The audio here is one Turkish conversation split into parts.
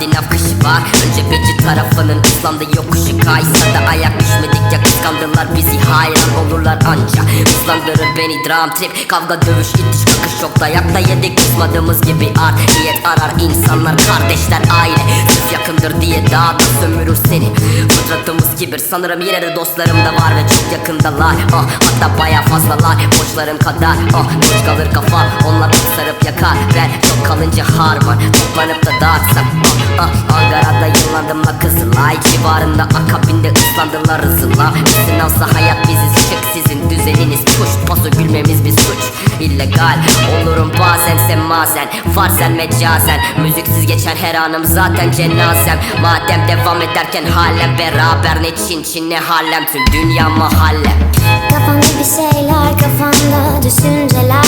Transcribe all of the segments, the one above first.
Ordynawka siwa you wiedzieć tarafının ıslandı yokuşu kaysa da ayak düşmedikçe kıskandılar bizi hayran olurlar anca. Islandırır beni dram trip kavga dövüş itiş kakış yok dayakta yedik kızmadığımız gibi art niyet arar insanlar kardeşler aile. Sırf yakındır diye daha da sömürür seni. Fıtratımız kibir sanırım yine de dostlarım da var ve çok yakındalar. Ah, Hatta baya fazlalar borçlarım kadar. Ah, Boş kalır kafa onlar sarıp yakar. Ben çok kalınca harman toplanıp da dağıtsam. Ah, ah, Ankara'da yıllandım la Kızılay Civarında akabinde ıslandılar hızıla Sınavsa hayat biziz şık sizin düzeniniz Puş paso gülmemiz bir suç. İllegal Olurum bazen semazen Farzen mecazen Müziksiz geçen her anım zaten cenazem. Madem devam ederken halen beraber Ne Çin Çin ne Harlem. Tüm dünya mahalle. Kafanda bir şeyler kafanda düşünceler.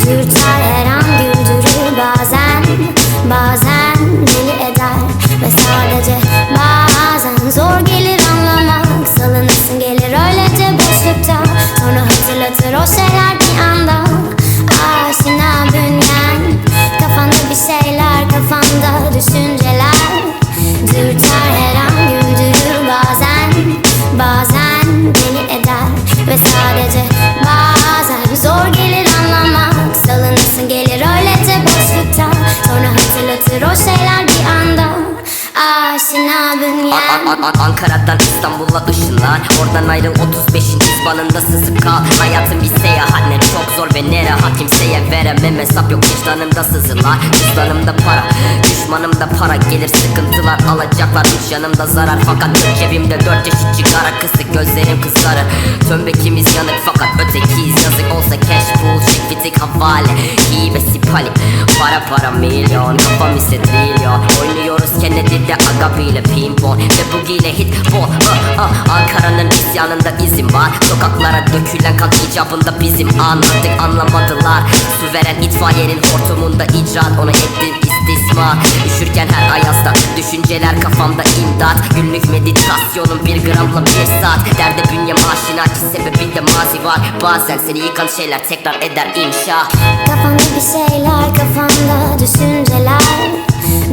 Dürter her an güldürür bazen Bazen ve sadece bazen Ankara'dan İstanbul'a ışınlar Oradan ayrıl 35. izbanında sızıp kal. Hayatım bir seyahat ne çok zor ve ne rahat Kimseye veremem. Hesap yok. Vicdanımda sızılar. Cüzdanımda para. Düşmanımda para. Gelir sıkıntılar alacaklar. Üç yanımda zarar. Fakat cebimde dört çeşit sigara Kısık. Gözlerim kızları Tömbekimiz yanık. Fakat ötekiyiz. Yazık olsa Cash pool şık fitik havale. Hibe sipali. Para para milyon. Kafam ise trilyon. Oynuyoruz Kennedy'de Agabi ile pimpon Ve bugiyle hit bol ah, ah. Ankara'nın isyanında izim var Sokaklara dökülen kan icabında bizim Anlattık anlamadılar. Süveren itfaiyenin hortumunda icraat Onu ettim istismar. Üşürken her ayazda Düşünceler kafamda imdat. Günlük meditasyonum bir gramla bir saat. Derde bünyem aşina ki sebebinde mazi var. Bazen seni yıkan şeyler tekrar eder inşa Kafanda bir şeyler kafanda düşünceler.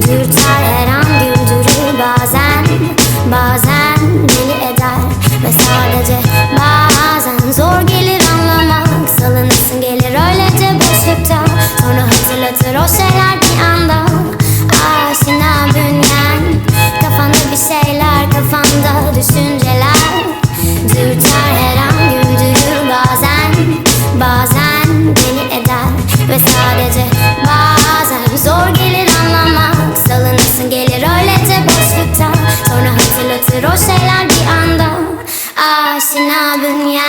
Dürter her an Senabın ya?